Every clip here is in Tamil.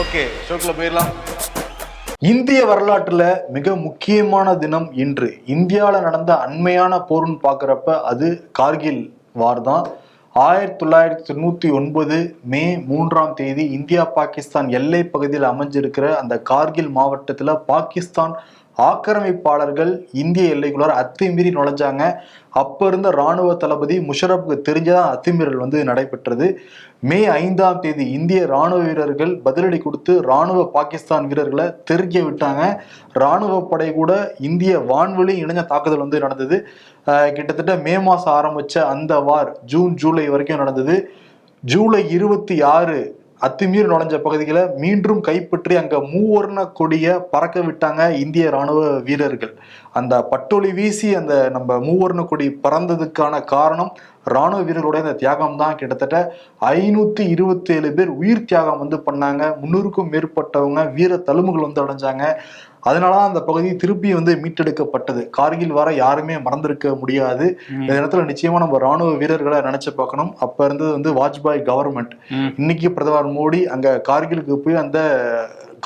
ஓகே ஷோக்கில் போயிடலாம். இந்திய வரலாற்றில் மிக முக்கியமான தினம் இன்று. இந்தியாவில் நடந்த அண்மையான போர்னு பார்க்குறப்ப அது கார்கில் வார் தான். ஆயிரத்தி தொள்ளாயிரத்தி தொண்ணூத்தி ஒன்பது மே மூன்றாம் தேதி இந்தியா பாகிஸ்தான் எல்லை பகுதியில் அமைஞ்சிருக்கிற அந்த கார்கில் மாவட்டத்தில் பாகிஸ்தான் ஆக்கிரமிப்பாளர்கள் இந்திய எல்லைக்குள்ளார அத்துமீறி நுழைஞ்சாங்க. அப்போ இருந்த ராணுவ தளபதி முஷரப்புக்கு தெரிஞ்சதான் அத்துமீறல் வந்து நடைபெற்றது. மே ஐந்தாம் தேதி இந்திய ராணுவ வீரர்கள் பதிலடி கொடுத்து ராணுவ பாகிஸ்தான் வீரர்களை தெருக்க விட்டாங்க. ராணுவ படை கூட இந்திய வான்வெளி இணைஞ்ச தாக்குதல் வந்து நடந்தது. கிட்டத்தட்ட மே மாதம் ஆரம்பித்த அந்த வார் ஜூன் ஜூலை வரைக்கும் நடந்தது. ஜூலை இருபத்தி ஆறு அத்துமீறி நுழைஞ்ச பகுதிகளை மீண்டும் கைப்பற்றி அங்க மூவர்ண கொடிய பறக்க விட்டாங்க இந்திய ராணுவ வீரர்கள். அந்த பட்டொலி வீசி அந்த நம்ம மூவர்ண கொடி பறந்ததுக்கான காரணம் ராணுவ வீரர்களுடைய அந்த தியாகம் தான். கிட்டத்தட்ட ஐநூத்தி இருபத்தி ஏழு பேர் உயிர் தியாகம் வந்து பண்ணாங்க. முன்னூறுக்கும் மேற்பட்டவங்க வீர தழும்புகள் வந்து அடைஞ்சாங்க. அதனால அந்த பகுதி திருப்பி வந்து மீட்டெடுக்கப்பட்டது. கார்கில் வர யாருமே மறந்திருக்க முடியாது. இந்த நேரத்துல நிச்சயமா நம்ம ராணுவ வீரர்களை நினைச்சு பார்க்கணும். அப்ப இருந்தது வந்து வாஜ்பாய் கவர்மெண்ட். இன்னைக்கு பிரதமர் மோடி அங்க கார்கிலுக்கு போய் அந்த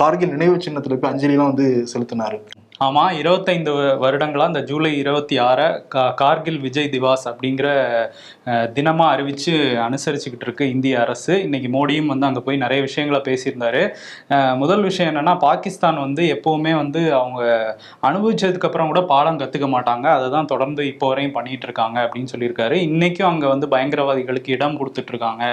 கார்கில் நினைவு சின்னத்துல போய் அஞ்சலி எல்லாம் வந்து செலுத்தினாரு. ஆமாம் இருபத்தைந்து வருடங்களாக இந்த ஜூலை இருபத்தி ஆறை கா கார்கில் விஜய் திவாஸ் அப்படிங்கிற தினமாக அறிவித்து அனுசரிச்சுக்கிட்டு இருக்கு இந்திய அரசு. இன்னைக்கு மோடியும் வந்து அங்கே போய் நிறைய விஷயங்களை பேசியிருந்தாரு. முதல் விஷயம் என்னென்னா பாகிஸ்தான் வந்து எப்போவுமே வந்து அவங்க அனுபவிச்சதுக்கப்புறம் கூட பாடம் கற்றுக்க மாட்டாங்க. அதை தான் தொடர்ந்து இப்போ வரையும் பண்ணிகிட்டு இருக்காங்க அப்படின்னு சொல்லியிருக்காரு. இன்றைக்கும் அங்கே வந்து பயங்கரவாதிகளுக்கு இடம் கொடுத்துட்ருக்காங்க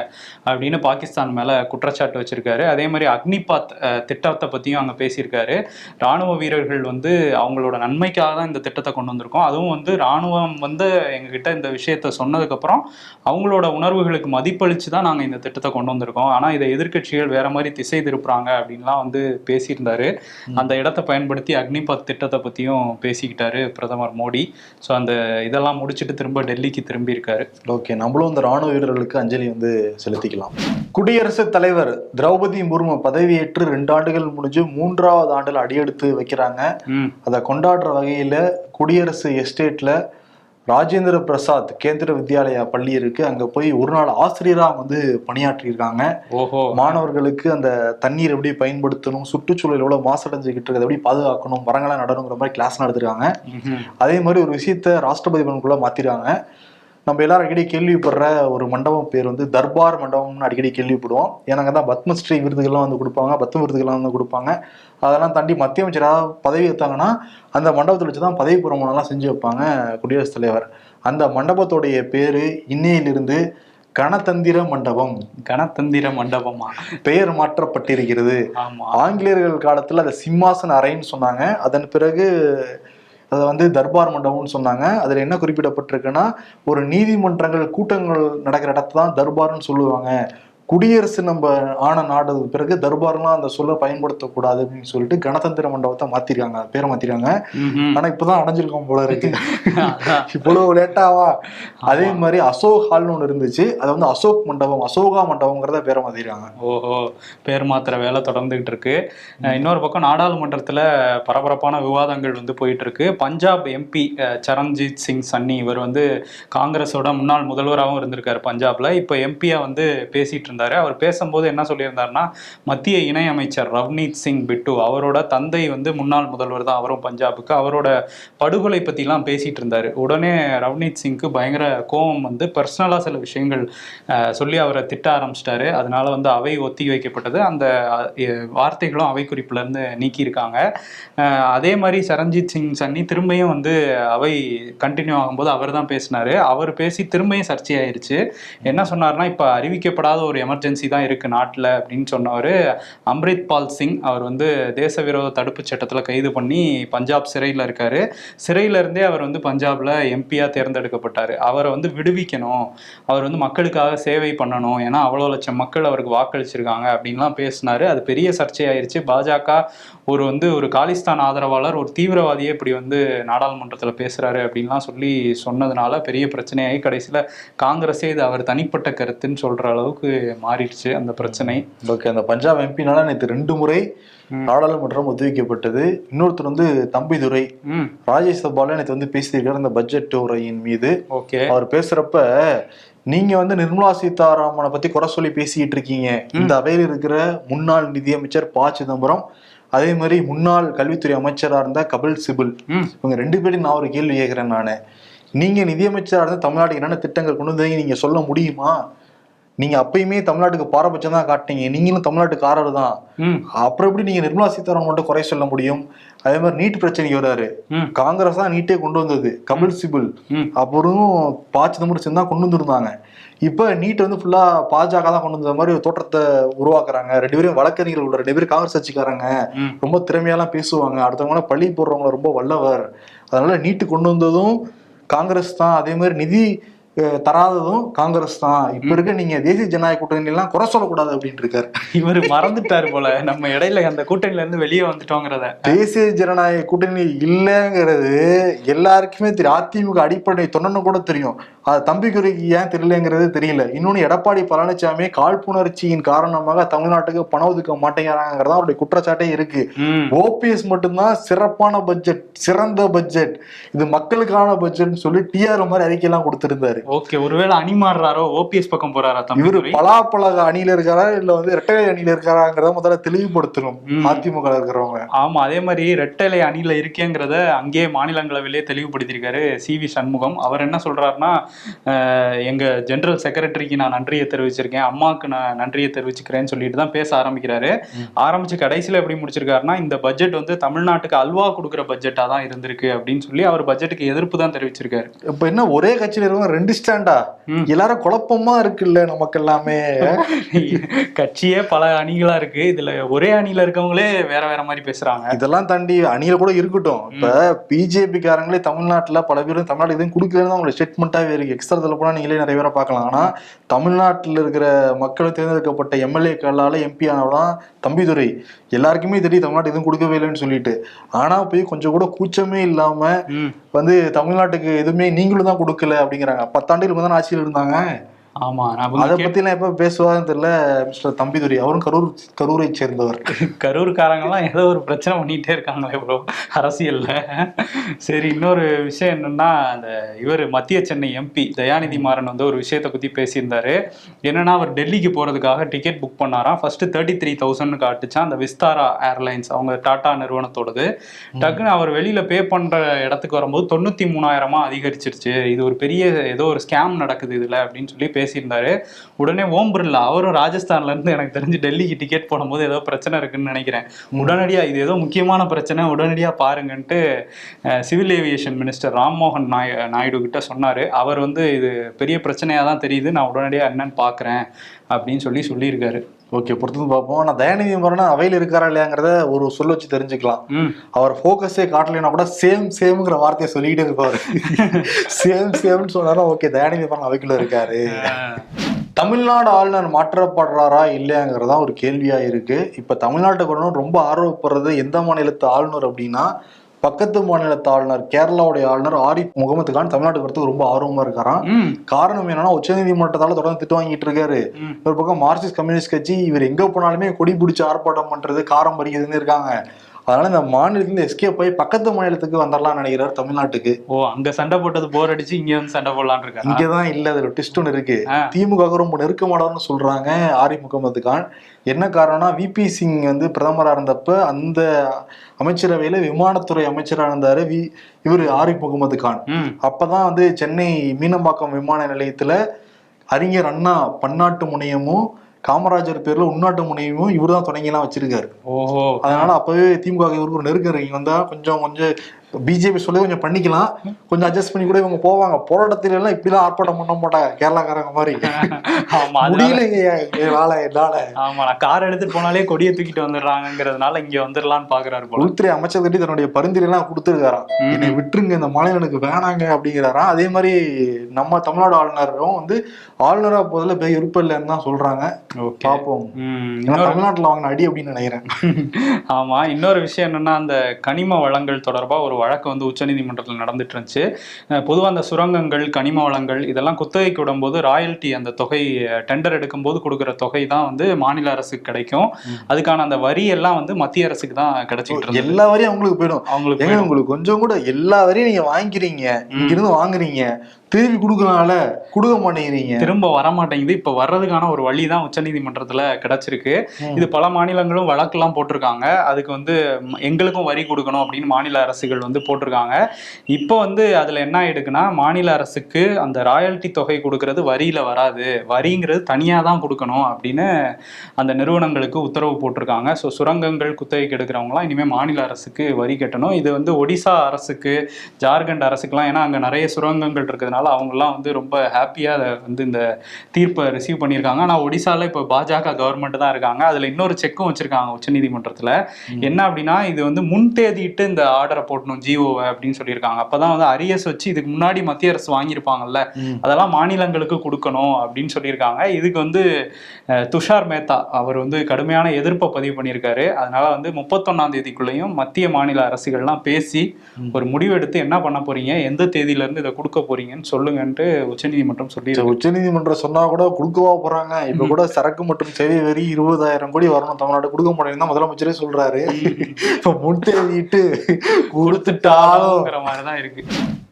அப்படின்னு பாகிஸ்தான் மேலே குற்றச்சாட்டு வச்சிருக்காரு. அதே மாதிரி அக்னிபாத் திட்டத்தை பற்றியும் அங்கே பேசியிருக்காரு. ராணுவ வீரர்கள் வந்து அவங்களோட நன்மைக்காக தான் இந்த திட்டத்தை கொண்டு வந்திருக்கோம். அதுவும் வந்து ராணுவம் வந்து எங்ககிட்ட இந்த விஷயத்த சொன்னதுக்கப்புறம் அவங்களோட உணர்வுகளுக்கு மதிப்பளித்து தான் நாங்கள் இந்த திட்டத்தை கொண்டு வந்திருக்கோம். ஆனால் இதை எதிர்க்கட்சிகள் வேற மாதிரி திசை திருப்புறாங்க அப்படின்லாம் வந்து பேசியிருந்தாரு. அந்த இடத்தை பயன்படுத்தி அக்னிபத் திட்டத்தை பற்றியும் பேசிக்கிட்டாரு பிரதமர் மோடி. ஸோ அந்த இதெல்லாம் முடிச்சுட்டு திரும்ப டெல்லிக்கு திரும்பி இருக்காரு ஓகே நம்மளும் இந்த ராணுவ வீரர்களுக்கு அஞ்சலி வந்து செலுத்திக்கலாம். குடியரசுத் தலைவர் திரௌபதி முர்மு பதவியேற்று ரெண்டு ஆண்டுகள் முடிஞ்சு மூன்றாவது ஆண்டுல அடியெடுத்து வைக்கிறாங்க. அதை கொண்டாடுற வகையில குடியரசு எஸ்டேட்ல ராஜேந்திர பிரசாத் கேந்திர வித்யாலயா பள்ளி இருக்கு. அங்க போய் ஒரு நாள் ஆசிரியரா வந்து பணியாற்றியிருக்காங்க. ஓஹோ. மாணவர்களுக்கு அந்த தண்ணீர் எப்படி பயன்படுத்தணும் சுற்றுச்சூழல் எவ்வளவு மாசடைஞ்சுக்கிட்டு இருக்கு அதை எப்படி பாதுகாக்கணும் மரங்கள்லாம் நடணுங்கிற மாதிரி கிளாஸ் நடத்திருக்காங்க. அதே மாதிரி ஒரு விஷயத்த ராஷ்டிரபதி பவனுக்குள்ள மாத்திருக்காங்க. நம்ம எல்லாரும் அடிக்கடி கேள்விப்படுற ஒரு மண்டபம் பேர் வந்து தர்பார் மண்டபம்னு அடிக்கடி கேள்விப்படுவோம். ஏன்னாங்க தான் பத்மஸ்ரீ விருதுகள்லாம் வந்து கொடுப்பாங்க. பத்ம விருதுகள்லாம் வந்து கொடுப்பாங்க. அதெல்லாம் தாண்டி மத்திய அமைச்சராக பதவி எடுத்தாங்கன்னா அந்த மண்டபத்தில் வச்சு தான் பதவி பிரமாணம்லாம் செஞ்சு வைப்பாங்க குடியரசுத் தலைவர். அந்த மண்டபத்தோடைய பேரு இன்னையிலிருந்து கணதந்திர மண்டபம். கனத்தந்திர மண்டபமா? பெயர் மாற்றப்பட்டிருக்கிறது. ஆங்கிலேயர்கள் காலத்துல அதை சிம்மாசன அறைன்னு சொன்னாங்க. அதன் பிறகு அதை வந்து தர்பார் மண்டபம்னு சொன்னாங்க. அதில் என்ன குறிப்பிடப்பட்டிருக்குன்னா ஒரு நீதிமன்றங்கள் கூட்டங்கள் நடக்கிற இடத்த தான் தர்பார்னு சொல்லுவாங்க. குடியரசு நம்ம ஆன நாடு பிறகு தர்பார்லாம் அந்த சொல்ல பயன்படுத்தக்கூடாது அப்படின்னு சொல்லிட்டு கணதந்திர மண்டபத்தை மாத்திருக்காங்க பேரை மாத்திருக்காங்க. ஆனா இப்பதான் அடைஞ்சிருக்கோம் போல இருக்கு. இவ்வளவு லேட்டாவா அதே மாதிரி அசோக் ஹால்னு ஒண்ணு இருந்துச்சு. அதை வந்து அசோக் மண்டபம் அசோகா மண்டபம்ங்கிறத பேரை மாத்திருக்காங்க. ஓஹோ பேர் மாத்திர வேலை தொடர்ந்துகிட்டு இருக்கு. இன்னொரு பக்கம் நாடாளுமன்றத்துல பரபரப்பான விவாதங்கள் வந்து போயிட்டு இருக்கு. பஞ்சாப் எம்பி சரண்ஜித் சிங் சன்னி இவர் வந்து காங்கிரஸோட முன்னாள் முதல்வராகவும் இருந்திருக்காரு பஞ்சாப்ல. இப்போ எம்பியா வந்து பேசிட்டு இருந்தார் அவர் பேசும்போது என்ன சொல்லியிருந்தாருன்னா மத்திய இணையமைச்சர் ரவ்னீத் சிங் பிட்டு அவரோட தந்தை வந்து முன்னாள் முதல்வர் தான் அவரும் பஞ்சாபுக்கு. அவரோட படுகொலை பற்றிலாம் பேசிகிட்டு இருந்தார். உடனே ரவ்னீத் சிங்க்கு பயங்கர கோபம் வந்து பர்சனலாக சில விஷயங்கள் சொல்லி அவரை திட்ட ஆரம்பிச்சிட்டாரு. அதனால வந்து அவை ஒத்தி வைக்கப்பட்டது. அந்த வார்த்தைகளும் அவை குறிப்புல இருந்து நீக்கியிருக்காங்க. அதே மாதிரி சரண்ஜித் சிங் சன்னி திரும்பியும் வந்து அவை கண்டினியூ ஆகும்போது அவர் தான் பேசினாரு. அவர் பேசி திரும்பியும் சர்ச்சையாயிருச்சு. என்ன சொன்னார்னா இப்போ அறிவிக்கப்படாத ஒரு எமர்ஜென்சி தான் இருக்குது நாட்டில் அப்படின்னு சொன்னவர் அம்ரித் பால் சிங். அவர் வந்து தேச விரோத தடுப்பு சட்டத்தில் கைது பண்ணி பஞ்சாப் சிறையில் இருக்கார். சிறையிலேருந்தே அவர் வந்து பஞ்சாபில் எம்பியாக தேர்ந்தெடுக்கப்பட்டார். அவரை வந்து விடுவிக்கணும். அவர் வந்து மக்களுக்காக சேவை பண்ணணும். ஏன்னா அவ்வளோ லட்சம் மக்கள் அவருக்கு வாக்களிச்சிருக்காங்க அப்படின்லாம் பேசினார். அது பெரிய சர்ச்சையாயிருச்சு. பாஜக ஒரு வந்து ஒரு காலிஸ்தான் ஆதரவாளர் ஒரு தீவிரவாதியே இப்படி வந்து நாடாளுமன்றத்தில் பேசுகிறாரு அப்படின்லாம் சொல்லி சொன்னதுனால பெரிய பிரச்சனையாகி கடைசியில் காங்கிரஸே இது அவர் தனிப்பட்ட கருத்துன்னு சொல்கிற அளவுக்கு மாறிடுச்சு அந்த பிரச்சனை. ஓகே அந்த பஞ்சாப் எம்பினால நேற்று ரெண்டு முறை நாடாளுமன்றம் ஒத்திவைக்கப்பட்டது. இன்னொருத்தர் வந்து தம்பிதுரை ராஜ்யசபால நேற்று வந்து பேசியிருக்காரு இந்த பட்ஜெட் உரையின் மீது. ஓகே. அவர் பேசுறப்ப நீங்க வந்து நிர்மலா சீதாராமனை பத்தி குறை சொல்லி பேசிட்டு இருக்கீங்க. இந்த அவையில் இருக்கிற முன்னாள் நிதியமைச்சர் ப. சிதம்பரம் அதே மாதிரி முன்னாள் கல்வித்துறை அமைச்சரா இருந்த கபில் சிபில். இவங்க ரெண்டு பேரும் நான் ஒரு கேள்வி கேட்கிறேன் நானு. நீங்க நிதியமைச்சரா இருந்த தமிழ்நாட்டுக்கு என்னென்ன திட்டங்கள் கொண்டு வந்தீங்க நீங்க சொல்ல முடியுமா? நீங்க அப்பயுமே தமிழ்நாட்டுக்கு பாரபட்சம் தான் காட்டினீங்க. நீங்களும் தமிழ்நாட்டுக்காரர் தான் அப்புறம் எப்படி நீங்க நிர்மலா சீதாராமன் மட்டும் குறை சொல்ல முடியும்? அதே மாதிரி நீட் பிரச்சனைக்கு வராரு. காங்கிரஸ் தான் நீட்டே கொண்டு வந்தது. கபில் சிபில். அப்புறம் ப சிதம்பரம் தான் கொண்டு வந்திருந்தாங்க. இப்ப நீட் வந்து ஃபுல்லா பாஜக தான் கொண்டு வந்த மாதிரி ஒரு தோற்றத்தை உருவாக்குறாங்க. ரெண்டு பேரும் வழக்கறிஞர்கள் உள்ள ரெண்டு பேரும் காங்கிரஸ் கட்சிக்காரங்க. ரொம்ப திறமையெல்லாம் பேசுவாங்க. அடுத்தவங்கள பள்ளி போடுறவங்க ரொம்ப வல்லவர். அதனால நீட்டு கொண்டு வந்ததும் காங்கிரஸ் தான். அதே மாதிரி நிதி தராததும் காங்கிரஸ் தான். இப்ப இருக்க நீங்க தேசிய ஜனநாயக கூட்டணி எல்லாம் குறை சொல்லக்கூடாது அப்படின்னு இருக்காரு இவர் மறந்துட்டாரு போல. நம்ம இடையில அந்த கூட்டணில இருந்து வெளியே வந்துட்டோங்கிறத. தேசிய ஜனநாயக கூட்டணி இல்லைங்கிறது எல்லாருக்குமே தெரியும். அதிமுக அடிப்படை தொண்டனு கூட தெரியும். அது தம்பிக்குறைக்கு ஏன் தெரியலங்கிறது தெரியல. இன்னொன்னு எடப்பாடி பழனிசாமி காழ்ப்புணர்ச்சியின் காரணமாக தமிழ்நாட்டுக்கு பணம் ஒதுக்க மாட்டேங்கிறாங்கிறதா அவருடைய குற்றச்சாட்டே இருக்கு. ஓபிஎஸ் மட்டும்தான் சிறப்பான பட்ஜெட் சிறந்த பட்ஜெட் இது மக்களுக்கான பட்ஜெட்னு சொல்லி டிஆர் மாதிரி அறிக்கையெல்லாம் கொடுத்திருந்தாரு. ஓகே ஒருவேளை அணி மாறுறாரோ ஓபிஎஸ் பக்கம் போறாரா இவரு பலாப்பழக அணியில இருக்காரா இல்ல வந்து இரட்டை அணியில இருக்காராங்கிறத முதல்ல தெளிவுபடுத்தணும். அதிமுக இருக்கிறவங்க. ஆமா அதே மாதிரி ரெட்டலை அணியில இருக்கேங்கிறத அங்கேயே மாநிலங்களவையிலே தெளிவுபடுத்தியிருக்காரு சி வி சண்முகம். அவர் என்ன சொல்றாருன்னா அஹ், எங்க ஜெனரல் செக்ரட்டரிக்கு நான் நன்றியை தெரிவிச்சிருக்கேன். அம்மாவுக்கு நான் நன்றியை தெரிவிச்சுக்கிறேன்னு சொல்லிட்டு தான் பேச ஆரம்பிக்கிறாரு. ஆரம்பிச்சு கடைசியில எப்படி முடிச்சிருக்காருன்னா இந்த பட்ஜெட் வந்து தமிழ்நாட்டுக்கு அல்வா கொடுக்குற பட்ஜெட்டா தான் இருந்திருக்கு அப்படின்னு சொல்லி அவர் பட்ஜெட்டுக்கு எதிர்ப்பு தான் தெரிவிச்சிருக்காரு. இப்ப என்ன ஒரே கட்சியில இருக்கவங்க ரெண்டு ஸ்டாண்டா. எல்லாரும் குழப்பமா இருக்குல்ல நமக்கு எல்லாமே? கட்சியே பல அணிகளா இருக்கு. இதுல ஒரே அணியில இருக்கவங்களே வேற வேற மாதிரி பேசுறாங்க. இதெல்லாம் தாண்டி அணியில கூட இருக்கட்டும். இப்ப பிஜேபி காரங்களே தமிழ்நாட்டுல பல பேரும் தமிழ்நாடு எதுவும் கொடுக்கலன்னு அவங்களோட ஸ்டேட்மெண்ட்டாவே இருக்கு எக்ஸ்ட்ரா போனா நீங்களே நிறைய பேரை பார்க்கலாம். ஆனா தமிழ்நாட்டுல இருக்கிற மக்கள் தேர்ந்தெடுக்கப்பட்ட எம்எல்ஏக்களால எம்பி ஆனவெல்லாம் தம்பிதுரை. எல்லாருக்குமே தெரியும் தமிழ்நாடு எதுவும் கொடுக்கவே இல்லைன்னு சொல்லிட்டு. ஆனா போய் கொஞ்சம் கூட கூச்சமே இல்லாம ம். வந்து தமிழ்நாட்டுக்கு எதுவுமே நீங்களும் தான் கொடுக்கல அப்படிங்கிறாங்க. பத்தாண்டுகளுக்கு தான் ஆட்சியில் இருந்தாங்க. ஆமா நான் அதை அவங்க பத்தி எல்லாம் எப்ப பேசுவாருன்னு தெரியல மிஸ்டர் தம்பிதுரை. அவரும் கரூர் கரூரை சேர்ந்தவர். கரூர்காரங்கெல்லாம் ஏதோ ஒரு பிரச்சனை பண்ணிட்டே இருக்காங்களே ப்ரோ அரசியல்ல. சரி இன்னொரு விஷயம் என்னன்னா அந்த இவர் மத்திய சென்னை எம்பி தயாநிதி மாறன் வந்து ஒரு விஷயத்தை பத்தி பேசியிருந்தாரு. என்னன்னா அவர் டெல்லிக்கு போறதுக்காக டிக்கெட் புக் பண்ணாராம். ஃபர்ஸ்ட் தேர்ட்டி த்ரீ தௌசண்ட் காட்டுச்சான் அந்த விஸ்தாரா ஏர்லைன்ஸ் அவங்க டாடா நிறுவனத்தோடது. டக்குன்னு அவர் வெளியில பே பண்ற இடத்துக்கு வரும்போது தொண்ணூத்தி மூணாயிரமா அதிகரிச்சிருச்சு. இது ஒரு பெரிய ஏதோ ஒரு ஸ்கேம் நடக்குது இதுல அப்படின்னு சொல்லி பேசியிருந்தாரு. உடனே ஓம் பிர்லா அவரும் ராஜஸ்தான்ல இருந்து எனக்கு தெரிஞ்சு டெல்லிக்கு டிக்கெட் போடும்போது ஏதோ பிரச்சனை இருக்குன்னு நினைக்கிறேன். உடனடியா இது ஏதோ முக்கியமான பிரச்சனை உடனடியா பாருங்கன்ட்டு சிவில் ஏவியேஷன் மினிஸ்டர் ராம்மோகன் நாய் நாயுடு கிட்ட சொன்னாரு. அவர் வந்து இது பெரிய பிரச்சனையா தான் தெரியுது நான் உடனடியா என்னன்னு பாக்குறேன் அப்படின்னு சொல்லி சொல்லியிருக்காரு. ஓகே பொறுத்து பார்ப்போம். ஆனா தயாநிதி மாறன் அவையில் இருக்காரா இல்லையாங்கிறத ஒரு சொல்ல வச்சு தெரிஞ்சுக்கலாம். அவர் ஃபோக்கஸே காட்டலைன்னா கூட சேம் சேம்ங்கிற வார்த்தையை சொல்லிக்கிட்டே இருப்பாரு. சேம் சேம்னு சொன்னாலும் ஓகே தயாநிதி மாறன் அவைக்குள்ள இருக்காரு. தமிழ்நாடு ஆளுநர் மாற்றப்படுறாரா இல்லையாங்கிறதா ஒரு கேள்வியா இருக்கு. இப்ப தமிழ்நாட்டுக்கு வரணும் ரொம்ப ஆர்வப்படுறது எந்த மாநிலத்து ஆளுநர் அப்படின்னா பக்கத்து மாநிலத்து ஆளுநர் கேரளாவுடைய ஆளுநர் ஆரிஃப் முகமது கான் தமிழ்நாட்டுக்கு வரதுக்கு ரொம்ப ஆர்வமா இருக்காராம். காரணம் என்னன்னா உச்சநீதிமன்றத்தால தொடர்ந்து திட்டு வாங்கிட்டு இருக்காரு. ஒரு பக்கம் மார்க்சிஸ்ட் கம்யூனிஸ்ட் கட்சி இவர் எங்க போனாலுமே கொடி பிடிச்சி ஆர்ப்பாட்டம் பண்றது காரம் பறிக்கிறதுன்னு இருக்காங்க. அதனால இந்த மாநிலத்துல எஸ்கேப் ஆகி பக்கத்து மாநிலத்துக்கு வந்துடலாம்னு நினைக்கிறார் தமிழ்நாட்டுக்கு. ஓ அங்க சண்டை போட்டது போர் அடிச்சு இங்க வந்து சண்டை போடலான்னு இருக்காங்க இங்கதான் இல்ல அதுல ட்விஸ்ட் ஒன்று இருக்கு. திமுக ரொம்ப நெருக்கமானவர்னு சொல்றாங்க ஆரிஃப் முகமது கான். என்ன காரணம்னா விபி சிங் வந்து பிரதமரா இருந்தப்ப அந்த அமைச்சரவையில விமானத்துறை அமைச்சரா இருந்தாரு. வி இவர் ஆரிஃப் முகமது கான். அப்பதான் வந்து சென்னை மீனம்பாக்கம் விமான நிலையத்துல அறிஞர் அண்ணா பன்னாட்டு முனையமும் காமராஜர் பேர்ல உள்நாட்டு முனையமும் இவர் தான் தொடங்கிலாம் வச்சிருக்காரு. ஓஹோ. அதனால அப்பவே திமுக க்கு இவருக்கு ஒரு நெருக்கம் இருக்கு வந்தா கொஞ்சம் கொஞ்சம் பிஜேபி சொல்லி கொஞ்சம் பண்ணிக்கலாம். கொஞ்சம் அட்ஜஸ்ட் பண்ணி கூட இவங்க போவாங்க. போராட்டத்துல எல்லாம் இப்படிலாம் ஆர்ப்பாட்டம் பண்ண மாட்டாங்க. கேரளாக்காரங்க மாதிரி. ஆமா நான் கார் எடுத்துட்டு போனாலே கொடியை தூக்கிட்டு வந்துடுறாங்கிறதுனால இங்க வந்துடலான்னு பாக்குறாரு போல. உள்துறை அமைச்சர் கிட்ட தன்னுடைய பரிந்துரை எல்லாம் கொடுத்துருக்காராம். என்னை விட்டுருங்க இந்த மாநிலம் எனக்கு வேணாங்க அப்படிங்கிறாராம். அதே மாதிரி நம்ம தமிழ்நாடு ஆளுநரும் வந்து ஆளுநரா போதில் பெரிய விருப்பம் இல்லைன்னு தான் சொல்றாங்க. பார்ப்போம் தமிழ்நாட்டுல வாங்கின அடி அப்படின்னு நினைக்கிறேன். ஆமா இன்னொரு விஷயம் என்னன்னா அந்த கனிம வளங்கள் தொடர்பா ஒரு வழக்கு வந்து உச்சநீதிமன்றத்தில் நடந்துட்டு இருந்துச்சு பொதுவாக அந்த சுரங்கங்கள் கனிம வளங்கள் இதெல்லாம் குத்தகைக்கு விடும்போது ராயல்ட்டி அந்த தொகை டெண்டர் எடுக்கும்போது கொடுக்குற தொகை தான் வந்து மாநில அரசுக்கு கிடைக்கும். அதுக்கான அந்த வரி எல்லாம் வந்து மத்திய அரசுக்கு தான் கிடைச்சிட்டு எல்லா வரையும் அவங்களுக்கு போயிடும். அவங்களுக்கு உங்களுக்கு கொஞ்சம் கூட எல்லா வரையும் நீங்க வாங்கிக்கிறீங்க. இங்க இருந்து வாங்குறீங்க. திருப்பி கொடுக்கலாம்ல கொடுக்க மாட்டேங்கிறீங்க. திரும்ப வர மாட்டேங்குது இப்ப வர்றதுக்கான ஒரு வழி தான் உச்சநீதிமன்றத்துல கிடைச்சிருக்கு. இது பல மாநிலங்களும் வழக்கெல்லாம் போட்டிருக்காங்க. அதுக்கு வந்து எங்களுக்கும் வரி கொடுக்கணும் அப்படின்னு மாநில அரசுகள் வந்து போட்டிருக்காங்க. இப்போ வந்து அதுல என்ன ஆயிடுக்குன்னா மாநில அரசுக்கு அந்த ராயல்ட்டி தொகை கொடுக்கறது வரியில வராது. வரிங்கிறது தனியா தான் கொடுக்கணும் அப்படின்னு அந்த நிறுவனங்களுக்கு உத்தரவு போட்டிருக்காங்க. ஸோ சுரங்கங்கள் குத்தகைக்கு எடுக்கிறவங்களாம் இனிமேல் மாநில அரசுக்கு வரி கட்டணும். இது வந்து ஒடிசா அரசுக்கு ஜார்க்கண்ட் அரசுக்குலாம் ஏன்னா அங்கே நிறைய சுரங்கங்கள் இருக்கிறதுனால அவங்கெல்லாம் வந்து ரொம்ப ஹாப்பியாக அதை வந்து இந்த தீர்ப்பை ரிசீவ் பண்ணியிருக்காங்க. ஆனால் ஒடிசால இப்போ பாஜக கவர்மெண்ட் தான் இருக்காங்க. அதில் இன்னொரு செக்கும் வச்சிருக்காங்க உச்சநீதிமன்றத்தில். என்ன அப்படின்னா இது வந்து முன் தேதியிட்டு இந்த ஆர்டரை போட்டணும் ஜிஓவை அப்படின்னு சொல்லியிருக்காங்க. அப்பதான் வந்து அரியஸ் வச்சு இதுக்கு முன்னாடி மத்திய அரசு வாங்கியிருப்பாங்கல்ல. அதெல்லாம் மாநிலங்களுக்கு கொடுக்கணும் அப்படின்னு சொல்லியிருக்காங்க. இதுக்கு வந்து துஷார் மேத்தா அவர் வந்து கடுமையான எதிர்ப்பை பதிவு பண்ணியிருக்காரு. அதனால வந்து முப்பத்தொன்னாம் தேதிக்குள்ளேயும் மத்திய மாநில அரசுகள்லாம் பேசி ஒரு முடிவு எடுத்து என்ன பண்ண போறீங்க எந்த தேதியில இருந்து இதை கொடுக்க போறீங்கன்னு சொல்லுங்கன்ட்டு உச்சநீதிமன்றம் சொல்லி உச்ச நீதிமன்றம் சொன்னா கூட கொடுக்கவா போறாங்க. இப்ப கூட சரக்கு மற்றும் சேவை வரி இருபதாயிரம் கோடி வரணும் தமிழ்நாடு கொடுக்க தான் முதலமைச்சரே சொல்றாரு. இப்ப முன்தேதிட்டு கொடுத்துட்டாலும் மாதிரி தான் இருக்கு.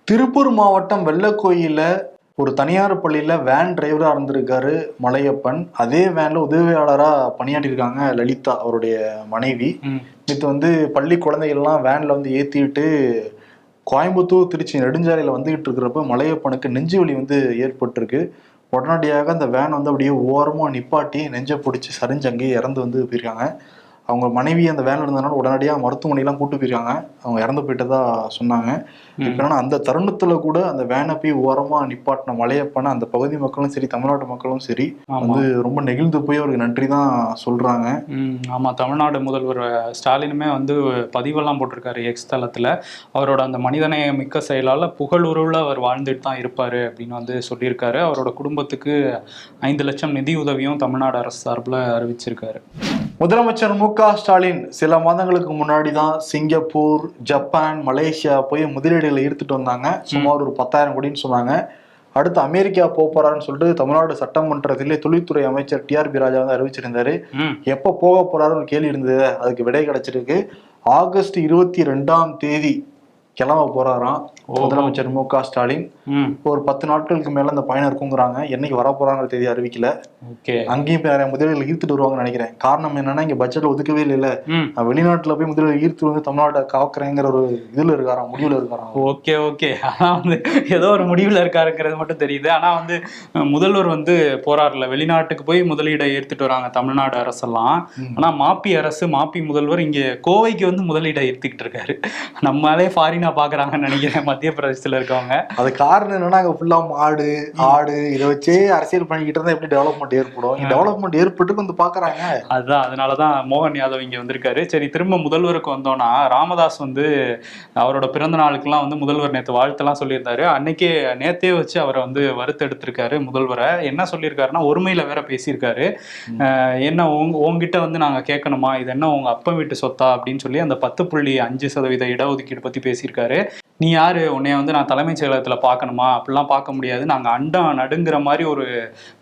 திருப்பூர் மாவட்டம் வெள்ளக்கோயில ஒரு தனியார் பள்ளியில வேன் டிரைவரா இருந்திருக்காரு மலையப்பன். அதே வேன்ல உதவியாளரா பணியாற்றிருக்காங்க லலிதா அவருடைய மனைவி. நேற்று வந்து பள்ளி குழந்தைகள்லாம் வேன்ல வந்து ஏத்திட்டு கோயம்புத்தூர் திருச்சி நெடுஞ்சாலையில வந்துகிட்டு இருக்கிறப்ப மலையப்பனுக்கு நெஞ்சு வலி வந்து ஏற்பட்டிருக்கு. உடனடியாக அந்த வேன் வந்து அப்படியே ஓரமா நிப்பாட்டி நெஞ்சை பிடிச்சி சரிஞ்சு அங்கேயே இறந்து வந்து போயிருக்காங்க. அவங்க மனைவி அந்த வேன்ல இருந்ததுனால உடனடியாக மருத்துவமனையெல்லாம் கூட்டு போயிருக்காங்க. அவங்க இறந்து போயிட்டதா சொன்னாங்க. என்னன்னா அந்த தருணத்துல கூட அந்த வேனை போய் ஓரமா நிப்பாட்டின மலையப்பனை அந்த பகுதி மக்களும் சரி தமிழ்நாட்டு மக்களும் சரி வந்து ரொம்ப நெகிழ்ந்து போய் அவருக்கு நன்றி தான் சொல்றாங்க. ம், ஆமா. தமிழ்நாடு முதல்வர் ஸ்டாலினுமே வந்து பதிவெல்லாம் போட்டிருக்காரு எக்ஸ் தளத்துல. அவரோட அந்த மனிதநேய மிக்க செயலால புகழுருவில் அவர் வாழ்ந்துட்டு தான் இருப்பாரு அப்படின்னு வந்து சொல்லியிருக்காரு. அவரோட குடும்பத்துக்கு ஐந்து லட்சம் நிதி உதவியும் தமிழ்நாடு அரசு சார்பில் அறிவிச்சிருக்காரு. முதலமைச்சர் மு க ஸ்டாலின் சில மாதங்களுக்கு முன்னாடி தான் சிங்கப்பூர் ஜப்பான் மலேசியா போய் முதலீடுகளை ஈர்த்துட்டு வந்தாங்க. சுமார் ஒரு பத்தாயிரம் கோடின்னு சொன்னாங்க. அடுத்து அமெரிக்கா போக போறாருன்னு சொல்லிட்டு தமிழ்நாடு சட்டமன்றத்திலே தொழில்துறை அமைச்சர் டிஆர்பி ராஜா வந்து அறிவிச்சிருந்தாரு. எப்ப போக போறாருன்னு ஒரு கேள்வி இருந்தது. அதுக்கு விடை கிடைச்சிருக்கு. ஆகஸ்ட் இருபத்தி ரெண்டாம் தேதி கிளம்ப போறாராம் முதலமைச்சர் மு க ஸ்டாலின். ஒரு பத்து நாட்களுக்கு மேல அந்த பயணம் இருக்குங்கிறாங்க. என்னைக்கு வர போறாங்கிற தேதி அறிவிக்கல. ஓகே. அங்கேயும் நிறைய முதலீடுகள் ஈர்த்துட்டு வருவாங்கன்னு நினைக்கிறேன். காரணம் என்னன்னா இங்க பட்ஜெட்ல ஒதுக்கவே நான் வெளிநாட்டுல போய் முதலீடு ஈர்த்து வந்து தமிழ்நாட்டை காக்குறேங்கிற ஒரு இதுல இருக்காராம் முடிவுல இருக்காராம். Okay okay. ஆனா வந்து ஏதோ ஒரு முடிவுல இருக்காருங்கிறது மட்டும் தெரியுது. ஆனா வந்து முதல்வர் வந்து போறாருல வெளிநாட்டுக்கு போய் முதலீடை ஏத்துட்டு வராங்க தமிழ்நாடு அரசெல்லாம். ஆனா மாப்பி அரசு மாப்பி முதல்வர் இங்க கோவைக்கு வந்து முதலீடை ஈர்த்துக்கிட்டு இருக்காரு. நம்மளாலே ஃபாரினா பாக்குறாங்கன்னு நினைக்கிறேன் மத்திய பிரதேசத்துல இருக்கவங்க. அது காரணம் என்னன்னா அங்க ஃபுல்லா மாடு ஆடு இதை வச்சே அரசியல் பண்ணிக்கிட்டு இருந்தா எப்படி டெவலப்மெண்ட் ஏற்படும்? டெவலப்மெண்ட் ஏற்பட்டு வந்து பாக்குறாங்க. அதுதான் அதனாலதான் மோகன் யாதவ் இங்க வந்திருக்காரு. சரி திரும்ப முதல்வருக்கு வந்தோம்னா ராமதாஸ் வந்து அவரோட பிறந்த நாளுக்கெல்லாம் வந்து முதல்வர் நேற்று வாழ்த்தெல்லாம் சொல்லியிருந்தாரு. அன்னைக்கே நேத்தே வச்சு அவரை வந்து வறுத்தெடுத்திருக்காரு முதல்வரை. என்ன சொல்லியிருக்காருன்னா ஒருமையில வேற பேசியிருக்காரு. என்ன உங்க உங்ககிட்ட வந்து நாங்க கேட்கணுமா? இது என்ன உங்க அப்பா வீட்டு சொத்தா? அப்படின்னு சொல்லி அந்த பத்து புள்ளி அஞ்சு சதவீத இடஒதுக்கீடு பத்தி பேசியிருக்காரு. நீ யாரு? உன்னைய வந்து நான் தலைமைச் செயலகத்துல பார்க்கணுமா? அப்படிலாம் பார்க்க முடியாது. நாங்க அண்டம் நடுங்கிற மாதிரி ஒரு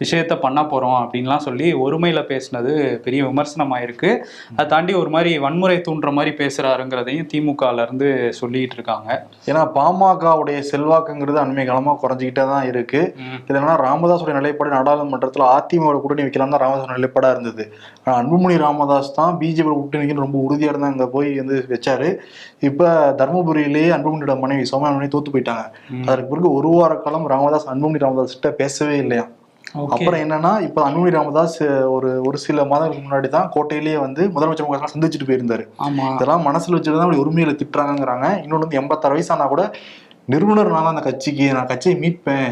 விஷயத்த பண்ண போறோம் அப்படின்லாம் சொல்லி ஒருமையில பேசினது பெரிய விமர்சனமாயிருக்கு அதை தாண்டி ஒரு மாதிரி வன்முறை தூண்டுற மாதிரி பேசுறாருங்கிறதையும் திமுகல இருந்து சொல்லிட்டு இருக்காங்க. ஏன்னா பாமகவுடைய செல்வாக்குங்கிறது அண்மை காலமா குறைஞ்சிக்கிட்டே தான் இருக்கு. ம், இது என்னன்னா ராமதாஸோட நிலைப்பாடு நாடாளுமன்றத்துல அதிமுக கூட்டணி வைக்கலாம் தான் ராமதாஸ் நிலைப்பாடா இருந்தது. ஆனா அன்புமணி ராமதாஸ் தான் பிஜேபி கூட்டணி வைக்கணும்னு ரொம்ப உறுதியா இருந்தா அங்க போய் வந்து வச்சாரு. இப்ப தர்மபுரியிலேயே அன்புமணியோட மனைவி சோமயாமணி தோத்து போயிட்டாங்க. அதற்கு பிறகு ஒரு வார காலம் ராமதாஸ் அன்புமணி ராமதாஸ் கிட்ட பேசவே இல்லையா. அப்புறம் என்னன்னா இப்ப அன்புமணி ராமதாஸ் ஒரு ஒரு சில மாதங்களுக்கு முன்னாடி தான் கோட்டையிலேயே வந்து முதலமைச்சர் மு க ஸ்டாலினை சந்திச்சுட்டு போயிருந்தாரு. இதெல்லாம் மனசுல வச்சுட்டு தான் உரிமையில திட்டுறாங்கங்கிறாங்க. இன்னொன்று வந்து எண்பத்தாறு வயசானா கூட நிறுவனர் நான் தான் அந்த கட்சிக்கு நான் கட்சியை மீட்பேன்.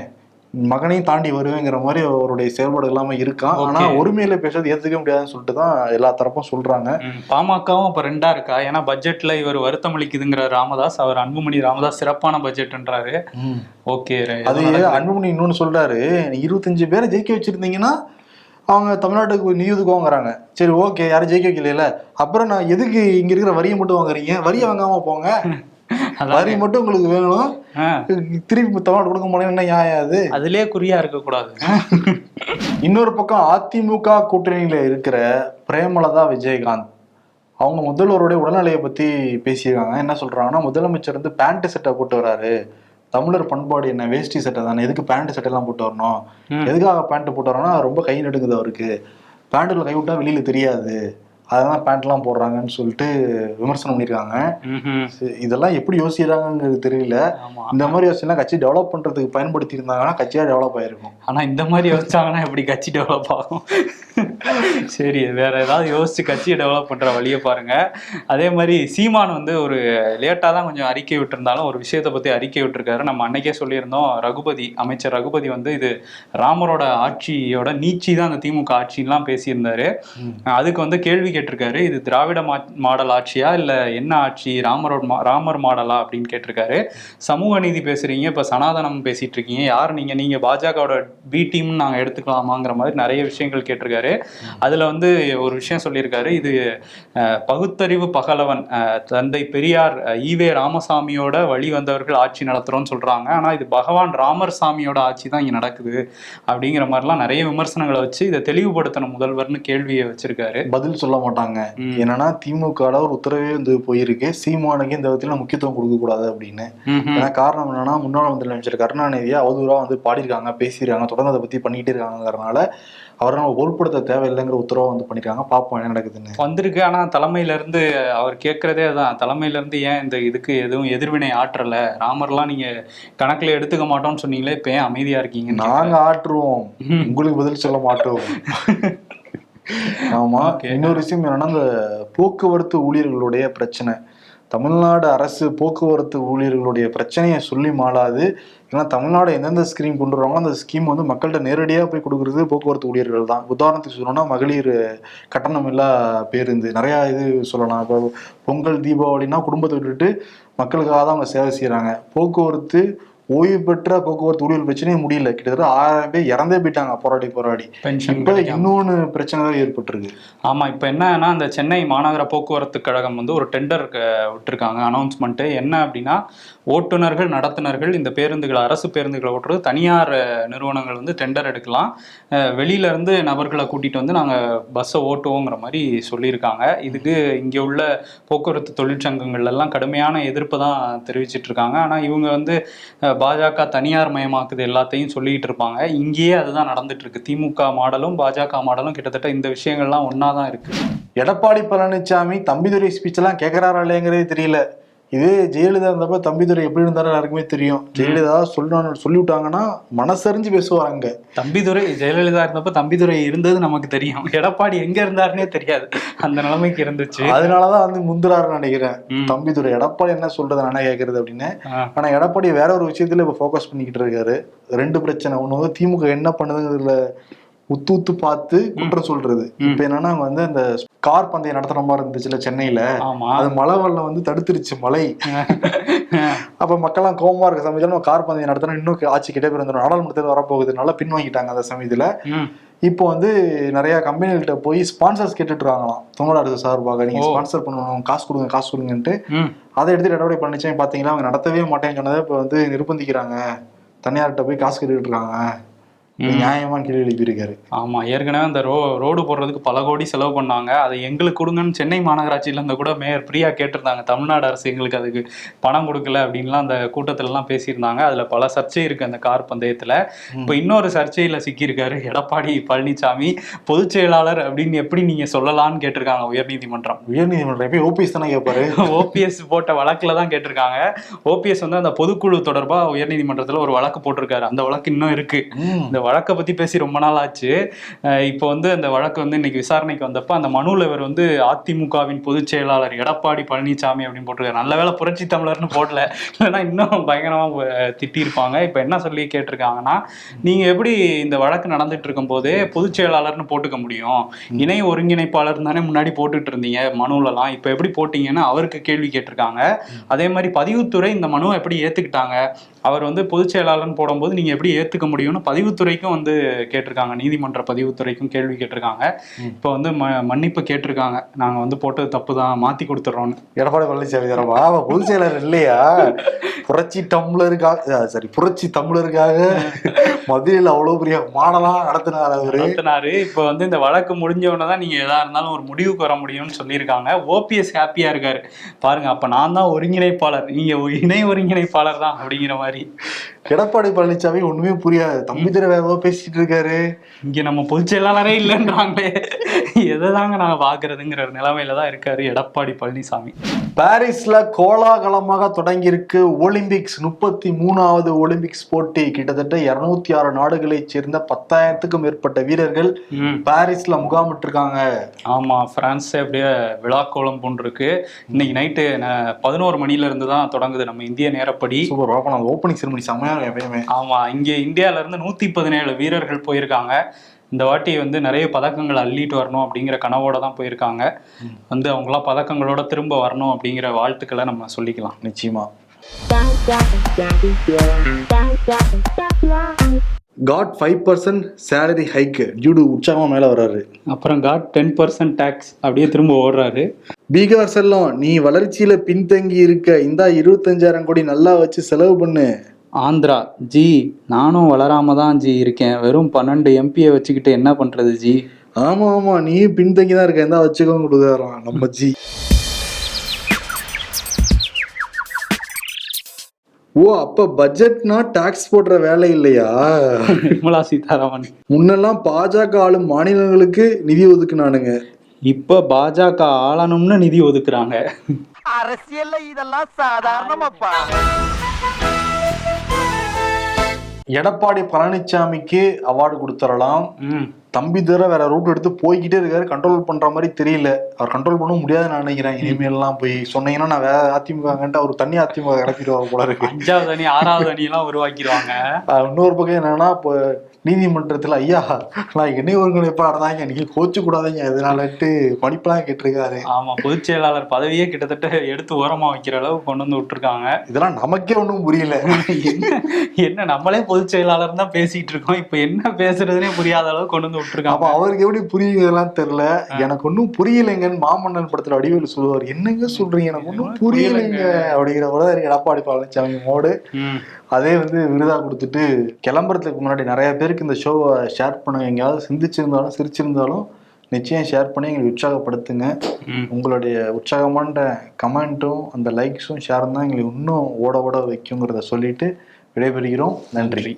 மகனையும் தாண்டி வருவேங்கிற மாதிரி அவருடைய செயல்பாடு எல்லாமே இருக்கான் ஆனா. ஒருமையில பேசுறது ஏத்துக்க முடியாதுன்னு சொல்லிட்டு தான் எல்லா தரப்பும் சொல்றாங்க. பாமகவும் இப்ப ரெண்டா இருக்கா? ஏன்னா பட்ஜெட்ல இவர் வருத்தமளிக்குதுங்கிற ராமதாஸ் அவர் அன்புமணி ராமதாஸ் சிறப்பான பட்ஜெட்ன்றாரு. ஓகே அது அன்புமணி இன்னொன்னு சொல்றாரு இருபத்தஞ்சு பேரை ஜெயிக்க வச்சிருந்தீங்கன்னா அவங்க தமிழ்நாட்டுக்கு நிதி ஒதுக்குவாங்கிறாங்க. சரி ஓகே யாரும் ஜெயிக்க வைக்கல அப்புறம் நான் எதுக்கு இங்க இருக்கிற வரியை மட்டும் வாங்குறீங்க? வரியை வாங்காம போங்க. வரி மட்டும் உங்களுக்கு வேணும். திருப்பி தமிழ்நாடு கொடுக்க முடியும்? அது? அதுலயே குறியா இருக்கக்கூடாது. இன்னொரு பக்கம் அதிமுக கூட்டணியில இருக்கிற பிரேமலதா விஜயகாந்த். அவங்க முதல்வருடைய உடல்நிலையை பத்தி பேசியிருக்காங்க. என்ன சொல்றாங்கன்னா முதலமைச்சர் வந்து பேண்ட் சட்டை போட்டு வராரு. தமிழர் பண்பாடு என்ன? வேஷ்டி சட்டை தானே. எதுக்கு பேண்ட் சட்டை எல்லாம் போட்டு வரணும். எதுக்காக பேண்ட் போட்டு வரணும்னா ரொம்ப கை நடுங்குது அவருக்கு. பேண்ட்டுல கை விட்டா வெளியில தெரியாது. அதெல்லாம் பேண்ட்லாம் போடுறாங்கன்னு சொல்லிட்டு விமர்சனம் பண்ணியிருக்காங்க. இதெல்லாம் எப்படி யோசிக்கிறாங்கிறது தெரியல. இந்த மாதிரி யோசிச்சுலாம் கட்சி டெவலப் பண்றதுக்கு பயன்படுத்தி இருந்தாங்கன்னா கட்சியா டெவலப் ஆயிருக்கும். ஆனா இந்த மாதிரி யோசிச்சாங்கன்னா எப்படி கட்சி டெவலப் ஆகும்? சரி வேற ஏதாவது யோசிச்சு கட்சியை டெவலப் பண்ற வழியை பாருங்க. அதே மாதிரி சீமான் வந்து ஒரு லேட்டா தான் கொஞ்சம் அறிக்கை விட்டிருந்தாலும் ஒரு விஷயத்தை பத்தி அறிக்கை விட்டிருக்காரு. நம்ம அன்னைக்கே சொல்லியிருந்தோம் ரகுபதி அமைச்சர் ரகுபதி வந்து இது ராமரோட ஆட்சியோட நீச்சி தான் அந்த திமுக ஆட்சின்லாம் பேசியிருந்தாரு. அதுக்கு வந்து கேள்வி கேட்டிருக்காரு இது திராவிட மாடல் ஆட்சியா இல்ல என்ன ஆட்சி ராமரோட மா- ராமர் மாடலா அப்படின்னு கேட்டிருக்காரு. சமூக நீதி பேசுறீங்க இப்ப சனாதனம் பேசிட்டு இருக்கீங்க. யார் நீங்க? நீங்க பாஜகவோட பி டீம் நாங்க எடுத்துக்கலாமாங்கிற மாதிரி நிறைய விஷயங்கள் கேட்டிருக்காரு. அதுல வந்து ஒரு விஷயம் சொல்லியிருக்காரு இது பகுத்தறிவு பகலவன் தந்தை பெரியார் ஈவே ராமசாமியோட வழி வந்தவர்கள் ஆட்சி நடத்துறோம்னு சொல்றாங்க. ஆனா இது பகவான் ராமர் சாமியோட ஆட்சி தான் இங்க நடக்குது அப்படிங்கிற மாதிரிலாம் நிறைய விமர்சனங்களை வச்சு இதை தெளிவுபடுத்தின முதல்வர்னு கேள்வியை வச்சிருக்காரு. பதில் சொல்ல மாட்டாங்க. என்னன்னா திமுக ஒரு உத்தரவே வந்து போயிருக்கு. சீமானுக்கு இந்த விதத்துல முக்கியத்துவம் கொடுக்க கூடாது அப்படின்னு. ஏன்னா காரணம் என்னன்னா முன்னாள் முதலமைச்சர் கருணாநிதியை அவதூறா வந்து பாடியிருக்காங்க பேசியிருக்காங்க தொடர்ந்து அதை பத்தி பண்ணிட்டு இருக்காங்கிறதுனால அவரை நம்ம பொருட்படுத்த தேவையில்லைங்கிற உத்தரவா வந்து பண்ணிருக்காங்க பாப்போம் என்ன நடக்குதுன்னு. வந்திருக்கு ஆனா தலைமையில இருந்து அவர் கேட்கறதே அதான். தலைமையில இருந்து ஏன் இந்த இதுக்கு எதுவும் எதிர்வினை ஆற்றல? ராமர்லாம் நீங்க கணக்குல எடுத்துக்க மாட்டோம்னு சொன்னீங்களே இப்ப ஏன் அமைதியா இருக்கீங்க நாங்க ஆற்றுவோம். உங்களுக்கு பதில் சொல்ல மாட்டோம். ஆமா Okay. இன்னொரு விஷயம் என்னன்னா இந்த போக்குவரத்து ஊழியர்களுடைய பிரச்சனை. தமிழ்நாடு அரசு போக்குவரத்து ஊழியர்களுடைய பிரச்சனையை சொல்லி மாளாது. ஏன்னா தமிழ்நாடு எந்தெந்த ஸ்கீம் கொண்டு வராங்களோ அந்த ஸ்கீம் வந்து மக்கள்கிட்ட நேரடியாக போய் கொடுக்குறது போக்குவரத்து ஊழியர்கள் தான். உதாரணத்துக்கு சொல்லணும்னா மகளிர் கட்டணம் இல்லா பேருந்து. நிறையா இது சொல்லலாம். இப்போ பொங்கல் தீபாவளினா குடும்பத்தை விட்டுட்டு மக்களுக்காக தான் அவங்க சேவை செய்கிறாங்க போக்குவரத்து ஓய்வு பெற்ற போக்குவரத்து ஊழியர் பிரச்சனையே முடியல. கிட்டத்தட்ட ஆயிரம் பேர் இறந்தே போயிட்டாங்க போராடி போராடி. இப்ப இன்னொன்னு பிரச்சனை தான் ஏற்பட்டிருக்கு. ஆமா இப்ப என்னன்னா இந்த சென்னை மாநகர போக்குவரத்து கழகம் வந்து ஒரு டெண்டர் விட்டுருக்காங்க அனௌன்ஸ்மெண்ட் என்ன அப்படின்னா ஓட்டுநர்கள் நடத்துனர்கள் இந்த பேருந்துகளை அரசு பேருந்துகளை ஓட்டுறது தனியார் நிறுவனங்கள் வந்து டெண்டர் எடுக்கலாம். வெளியிலேருந்து வெளியில இருந்து நபர்களை கூட்டிகிட்டு வந்து நாங்கள் பஸ்ஸை ஓட்டுவோங்கிற மாதிரி சொல்லியிருக்காங்க. இதுக்கு இங்கே உள்ள போக்குவரத்து தொழிற்சங்கங்கள்லாம் கடுமையான எதிர்ப்பு தான் தெரிவிச்சிட்டு இருக்காங்க. இவங்க வந்து பாஜக தனியார் மயமாக்குது எல்லாத்தையும் சொல்லிக்கிட்டு இருப்பாங்க. இங்கேயே அதுதான் நடந்துட்டு இருக்கு. திமுக மாடலும் பாஜக மாடலும் கிட்டத்தட்ட இந்த விஷயங்கள்லாம் ஒன்றா தான் இருக்கு. எடப்பாடி பழனிசாமி தம்பிதுரை ஸ்பீச் எல்லாம் கேட்கறாரா தெரியல. இதே ஜெயலலிதா இருந்தப்ப தம்பிதுரை எப்படி இருந்தாலும் எல்லாருக்குமே தெரியும். ஜெயலலிதா சொல்லணும் சொல்லிவிட்டாங்கன்னா மனசறிஞ்சு பேசுவார் அங்க. தம்பிதுரை ஜெயலலிதா இருந்தப்ப தம்பிதுரை இருந்தது நமக்கு தெரியும். எடப்பாடி எங்க இருந்தாருன்னே தெரியாது. அந்த நிலைமைக்கு இருந்துச்சு. அதனாலதான் வந்து முந்துறாருன்னு நினைக்கிறேன். தம்பிதுரை எடப்பாடி என்ன சொல்றது என்ன கேட்கறது அப்படின்னு. ஆனா எடப்பாடி வேற ஒரு விஷயத்துல இப்ப ஃபோக்கஸ் பண்ணிக்கிட்டு இருக்காரு. ரெண்டு பிரச்சனை. ஒண்ணு வந்து திமுக என்ன பண்ணுதுங்கிறதுல உத்து உத்து பார்த்து குற்றம் சொல்றது. இப்ப என்னன்னா வந்து அந்த கார் பந்தயம் நடத்துற மாதிரி இருந்துச்சுல சென்னையில. அது மழை வெள்ளம் வந்து தடுத்துருச்சு மழை அப்ப மக்கள்லாம் கோவமா இருக்க சமயத்துல நம்ம கார் பந்தயம் நடத்தினா இன்னும் ஆட்சி கிட்ட பேர் வந்துடும் நாடாளுமன்றத்தில் வரப்போகுது. நல்லா பின்வாங்கிட்டாங்க அந்த சமயத்துல. இப்போ வந்து நிறைய கம்பெனிகள்கிட்ட போய் ஸ்பான்சர்ஸ் கேட்டுட்டு இருக்காங்களாம் தமிழ் அரசு சார்பாக. நீங்க. ஸ்பான்சர் பண்ணணும். காசு கொடுங்க காசு கொடுங்கன்ட்டு. அதை எடுத்து எடப்பாடி பழனிசாமி பாத்தீங்களா? அவங்க நடத்தவே மாட்டேன்னு சொன்னதை இப்போ வந்து நிர்பந்திக்கிறாங்க. தனியார்கிட்ட போய் காசு கேட்டுட்டு இருக்காங்க இது ம். நியாயமான கேள்வி எழுப்பியிருக்காரு. ஆமா ஏற்கனவே அந்த ரோ ரோடு போடுறதுக்கு பல கோடி செலவு பண்ணாங்க. அதை எங்களுக்கு கொடுங்கன்னு சென்னை மாநகராட்சியில இருந்து கூட மேயர் பிரியா கேட்டிருந்தாங்க. தமிழ்நாடு அரசு எங்களுக்கு அதுக்கு பணம் கொடுக்கல அப்படின்லாம் அந்த கூட்டத்துல எல்லாம் பேசியிருந்தாங்க. அதுல பல சர்ச்சை இருக்கு அந்த கார் பந்தயத்துல. இப்போ இன்னொரு சர்ச்சையில சிக்கியிருக்காரு எடப்பாடி பழனிசாமி பொதுச் செயலாளர் அப்படின்னு எப்படி நீங்க சொல்லலாம்னு கேட்டிருக்காங்க உயர்நீதிமன்றம். உயர்நீதிமன்றம் எப்பயும் ஓபிஎஸ் தானே கேட்பாரு ஓபிஎஸ் போட்ட வழக்குல தான் கேட்டிருக்காங்க. ஓபிஎஸ் வந்து அந்த பொதுக்குழு தொடர்பா உயர்நீதிமன்றத்துல ஒரு வழக்கு போட்டிருக்காரு. அந்த வழக்கு இன்னும் இருக்கு. இந்த வழக்கை பத்தி பேசி ரொம்ப நாள் ஆச்சு. இப்போ வந்து அந்த வழக்கு வந்து இன்னைக்கு விசாரணைக்கு வந்தப்ப அந்த மனுவில் இவர் வந்து அதிமுகவின் பொதுச் செயலாளர் எடப்பாடி பழனிசாமி அப்படின்னு போட்டிருக்காரு. நல்ல வேளை புரட்சி தமிழர்னு போடல. இல்லைன்னா இன்னும் பயங்கரமா திட்டிருப்பாங்க திட்டியிருப்பாங்க. இப்போ என்ன சொல்லி கேட்டிருக்காங்கன்னா நீங்க எப்படி இந்த வழக்கு நடந்துட்டு இருக்கும் போதே பொதுச் செயலாளர்னு போட்டுக்க முடியும்? இணை ஒருங்கிணைப்பாளர் தானே முன்னாடி போட்டுட்டு இருந்தீங்க மனுலலாம். இப்போ எப்படி போட்டீங்கன்னு அவருக்கு கேள்வி கேட்டிருக்காங்க. அதே மாதிரி பதிவுத்துறை இந்த மனுவை எப்படி ஏத்துக்கிட்டாங்க? அவர் வந்து பொதுச் செயலாளர்னு போடும்போது நீங்க எப்படி ஏத்துக்க முடியும்னு பதிவுத்துறைக்கு பதிவுத்துறைக்கும் வந்து கேட்டிருக்காங்க. நீதிமன்ற பதிவுத்துறைக்கும் கேள்வி கேட்டிருக்காங்க. இப்போ வந்து ம- மன்னிப்பு கேட்டிருக்காங்க. நாங்க வந்து போட்டது தப்பு தான் மாத்தி கொடுத்துட்றோம்னு எடப்பாடி பழனிசாமி தரமா அவ பொதுச் செயலர் இல்லையா? புரட்சி டம்ளருக்காக சாரி புரட்சி தமிழருக்காக மதுரையில் அவ்வளவு பெரிய மாடலா நடத்தினார் அவரு. நடத்தினாரு. இப்போ வந்து இந்த வழக்கு முடிஞ்ச உடனே தான் நீங்க எதா இருந்தாலும் ஒரு முடிவுக்கு வர முடியும்னு சொல்லியிருக்காங்க. ஓபிஎஸ் ஹாப்பியா இருக்காரு. பாருங்க அப்ப நான் தான் ஒருங்கிணைப்பாளர். நீங்க இணை ஒருங்கிணைப்பாளர் தான் அப்படிங்கிற மாதிரி まり。எடப்பாடி பழனிசாமி ஒண்ணுமே புரியாது. தம்பி திர வேகமா பேசிட்டு இருக்காரு. இங்க நம்ம பொதுச் செயலாளரே இல்லைன்றாங்களே. எதை தாங்க நாங்க பாக்குறதுங்கிற நிலைமையில தான் இருக்காரு எடப்பாடி பழனிசாமி பாரிஸ்ல கோலாகலமாக தொடங்கியிருக்கு ஒலிம்பிக்ஸ். முப்பத்தி மூணாவது ஒலிம்பிக்ஸ் போட்டி. கிட்டத்தட்ட இருநூத்தி ஆறு நாடுகளைச் சேர்ந்த பத்தாயிரத்துக்கும் மேற்பட்ட வீரர்கள் பாரிஸ்ல முகாமிட்டிருக்காங்க. ஆமா பிரான்ஸ் அப்படியே விழாக்கோலம் போன்றிருக்கு இன்னைக்கு நைட்டு பதினோரு மணில இருந்து தான் தொடங்குது நம்ம இந்திய நேரப்படி. சூப்பர் ஓப்பனிங் செரமனி செம்மையா இருக்கும் எப்பயுமே. ஆமா இங்க இந்தியால இருந்து நூத்தி பதினேழு வீரர்கள் போயிருக்காங்க. இந்த வாட்டி வந்து நிறைய பதக்கங்கள் அள்ளிட்டு வரணும் அப்படிங்கிற கனவோட தான் போயிருக்காங்க. வந்து அவங்களாம் பதக்கங்களோட திரும்ப வரணும் அப்படிங்கிற வாழ்த்துக்களை நம்ம சொல்லிக்கலாம். நிச்சயமா. Got five percent salary hike dude உற்சாகமா மேல வர்றாரு. அப்புறம் காட் டென் பர்சன்ட் டேக்ஸ் அப்படியே திரும்ப ஓடுறாரு. பீகார் செல்லம் நீ வளர்ச்சியில பின்தங்கி இருக்க இந்தா இருபத்தஞ்சாயிரம் கோடி நல்லா வச்சு செலவு பண்ணு. ஆந்திரா. ஜி நானும் வளராம தான் ஜி இருக்கேன். வெறும் பன்னெண்டு எம்பியை வச்சுக்கிட்டு என்ன பண்றது ஜி? ஆமா ஆமா. நீயும் பின்தங்கி தான் இருக்க. இந்தா வச்சுக்கோங்க கொடுக்குறான் நம்ம ஜி. ஓ அப்ப பட்ஜெட்னா டாக்ஸ் போடுற வேலை இல்லையா? நிர்மலா சீதாராமன். முன்னெல்லாம் பாஜக ஆளும் மாநிலங்களுக்கு நிதி ஒதுக்குனானுங்க. இப்ப பாஜக ஆளணும்னு நிதி ஒதுக்குறாங்க. அரசியல்ல இதெல்லாம் சாதாரணமாப்பா. எடப்பாடி பழனிசாமிக்கு அவார்டு கொடுத்துடலாம் தம்பி தவிர வேற ரூட் எடுத்து போய்கிட்டே இருக்காரு. கண்ட்ரோல் பண்ற மாதிரி தெரியல. அவர் கண்ட்ரோல் பண்ண முடியாதுன்னு நான் நினைக்கிறேன். இனிமேல்லாம் போய் சொன்னீங்கன்னா நான் வேற அதிமுகன்ட்டு அவர் தனி அதிமுக கிளப்பிடுவார் போல இருக்கு. அஞ்சாவது அணி ஆறாவது அணி எல்லாம் உருவாக்கிடுவாங்க இன்னொரு பக்கம் என்னன்னா இப்போ நீதிமன்றத்துல ஐயா நான் ஒருங்கிணைப்பாளர் தாங்க நீங்க கோச்சு கூடாதீங்க இதனாலட்டு மடிப்பெல்லாம் கேட்டிருக்காரு. ஆமா பொதுச் செயலாளர் பதவியே கிட்டத்தட்ட எடுத்து ஓரமா வைக்கிற அளவுக்கு கொண்டு வந்து விட்டுருக்காங்க. இதெல்லாம் நமக்கே ஒன்றும் புரியல. என்ன நம்மளே பொதுச் செயலாளர் தான் பேசிட்டு இருக்கோம். இப்ப என்ன பேசுறதுனே புரியாத அளவுக்கு கொண்டு வந்து அப்ப விட்டுருக்காங்க அவருக்கு எப்படி புரியுதெல்லாம் தெரியல. எனக்கு ஒன்றும் புரியலைங்கன்னு மாமன்னன் படத்துல வடிவேலு சொல்லுவார். என்னங்க சொல்றீங்க? எனக்கு ஒன்றும் புரியலைங்க. அப்படிங்கிற இருக்கு எடப்பாடி பழனிசாமி மோடு. அதே வந்து விருதா கொடுத்துட்டு கிளம்புறதுக்கு முன்னாடி நிறைய பேருக்கு இந்த ஷோவை ஷேர் பண்ணுங்க எங்கேயாவது சிந்திச்சிருந்தாலும் சிரிச்சிருந்தாலும் நிச்சயம் ஷேர் பண்ணி எங்களை உற்சாகப்படுத்துங்க. உங்களுடைய உற்சாகமான கமெண்ட்டும் அந்த லைக்ஸும் ஷேரும் தான் எங்களை இன்னும் ஓட ஓட வைக்குங்கிறத சொல்லிட்டு விடைபெறுகிறோம். நன்றி.